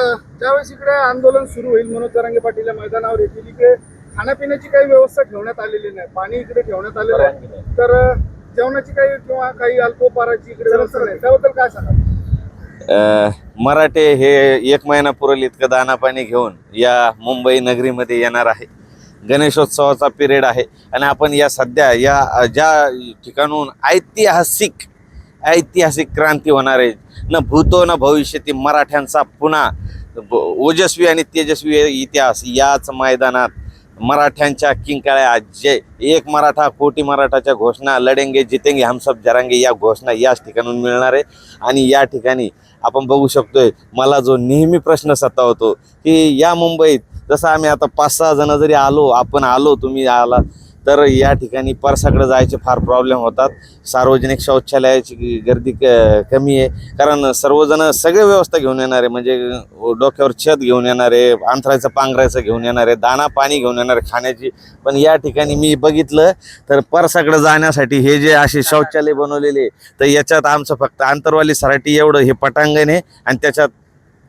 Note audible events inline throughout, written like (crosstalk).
ज्यावेळेस इकडे आंदोलन सुरू होईल मनोज जरांगे पाटील मैदानावर येतील इकडे खाण्यापिण्याची काही व्यवस्था ठेवण्यात आलेली नाही. पाणी इकडे ठेवण्यात आलेलं आहे. तर जेवणाची काही किंवा काही अल्पोपाराची इकडे व्यवस्था नाही. त्याबद्दल काय सांगा अ, मराठे हे एक महिना पुरेल इतकं दाना पाणी घेऊन या मुंबई नगरीमध्ये येणार आहे. गणेशोत्सवाचा पिरियड आहे. आणि आपण या सध्या या ज्या ठिकाणून ऐतिहासिक ऐतिहासिक क्रांती होणार आहे. न भूतो न भविष्यती मराठ्यांचा पुन्हा ओजस्वी आणि तेजस्वी इतिहास याच मैदानात. मराठ्यांच्या किंकाळ्या जे एक मराठा कोटी मराठाच्या घोषणा लढेंगे जितेंगे हम जरांगे या घोषणा याच ठिकाणून मिळणार आहे. आणि या ठिकाणी आपण बघू शकतोय मला जो नेहमी प्रश्न सतावतो की या मुंबईत जसं आम्ही आता पाच सहा जण जरी आलो आपण आलो तुम्ही आला तर या ठिकाणी परसाकडे जायचे फार प्रॉब्लेम होतात. सार्वजनिक शौचालयाची गर्दी क कमी आहे. कारण सर्वजण सगळे व्यवस्था घेऊन येणार आहे. म्हणजे डोक्यावर छत घेऊन येणार आहे अंथरायचं पांघरायचं घेऊन येणार आहे दाना पाणी घेऊन येणार आहे खाण्याची. पण या ठिकाणी मी बघितलं तर परसाकडे जाण्यासाठी हे जे असे शौचालय बनवलेले तर याच्यात आमचं फक्त आंतरवाली सराटी एवढं हे पटांगण आहे आणि त्याच्यात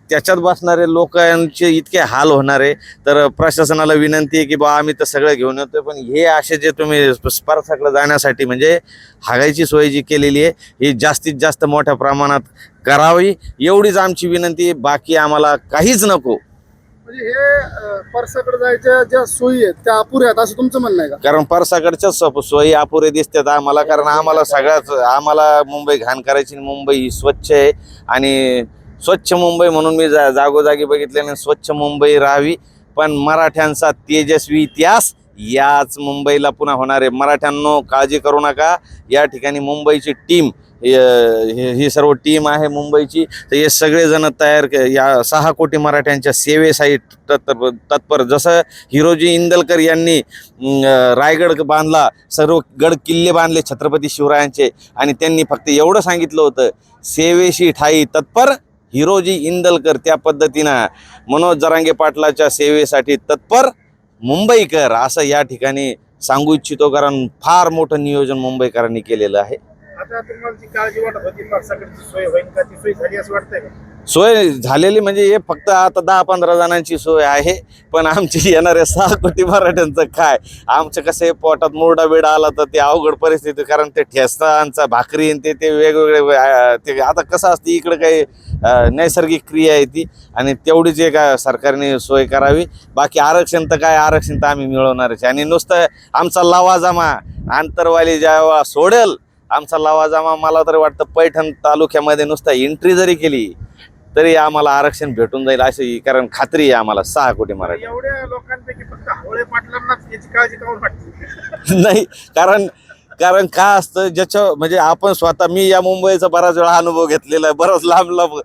त्याच्यात बसणारे लोकांचे इतके हाल होणार. आहे तर प्रशासनाला विनंती आहे की बा आम्ही तर सगळं घेऊन येतोय. पण हे असे जे तुम्ही स्पर्शाकडे जाण्यासाठी म्हणजे हागायची सोय जी केलेली आहे ही जास्तीत जास्त मोठ्या प्रमाणात करावी. एवढीच आमची विनंती आहे. बाकी आम्हाला काहीच नको. म्हणजे हे परसाकडे जायच्या ज्या सोयी आहेत त्या अपुऱ्या आहेत असं तुमचं म्हणणं आहे का? कारण परसाकडच्या सो- सोयी अपुरे दिसतात आम्हाला. कारण आम्हाला सगळ्याच आम्हाला मुंबई घाण करायची मुंबई ही स्वच्छ आहे. आणि स्वच्छ मुंबई म्हणून मी जा जागोजागी बघितल्याने स्वच्छ मुंबई राहावी. पण मराठ्यांचा तेजस्वी इतिहास याच मुंबईला पुन्हा होणार आहे. मराठ्यांनो काळजी करू नका. या ठिकाणी मुंबईची टीम ही सर्व टीम आहे मुंबईची. तर हे सगळेजण तयार या सहा कोटी मराठ्यांच्या सेवेसाठी तत्पर तत्पर. जसं हिरोजी इंदलकर यांनी रायगड बांधला सर्व गड किल्ले बांधले छत्रपती शिवरायांचे. आणि त्यांनी फक्त एवढं सांगितलं होतं सेवेशी ठाई तत्पर हिरोजी इंदलकर त्या पद्धतीनं मनोज जरांगे पाटलाच्या सेवेसाठी तत्पर मुंबईकर असं या ठिकाणी सांगू इच्छितो कारण फार मोठं नियोजन मुंबईकरांनी केलेलं आहे. आता तुम्हाला जी काळजी वाटत होती सोय होईल का? ती सोय झाली असं वाटतंय का? सोय झालेली म्हणजे हे फक्त आता दहा पंधरा जणांची सोय आहे पण आमची येणाऱ्या सहा कोटी मराठ्यांचं काय? आमचं कसं आहे पोटात मुरडा बिडा आला तर ते अवघड परिस्थिती कारण ते ठेस्तांचा भाकरी आणि ते ते वेगवेगळे ते आता कसं असतं इकडं काही नैसर्गिक क्रिया आहे ती आणि तेवढीच एक सरकारने सोय करावी. बाकी आरक्षण तर काय आरक्षण तर आम्ही मिळवणारच आणि नुसतं आमचा लावाजामा आंतरवाली जेव्हा सोडेल आमचा लावाजामा मला तर वाटतं पैठण तालुक्यामध्ये नुसतं एंट्री जरी केली तरी आम्हाला आरक्षण भेटून जाईल अशी कारण खात्री आहे आम्हाला सहा कोटी मराठी. एवढ्या लोकांपैकी फक्त हवळे पाटलांनाच याची काळजी काऊन वाटते? (laughs) नाही कारण कारण काय असतं ज्याच्या म्हणजे आपण स्वतः मी या मुंबईचा बराच वेळा अनुभव घेतलेला आहे बराच लांब लांब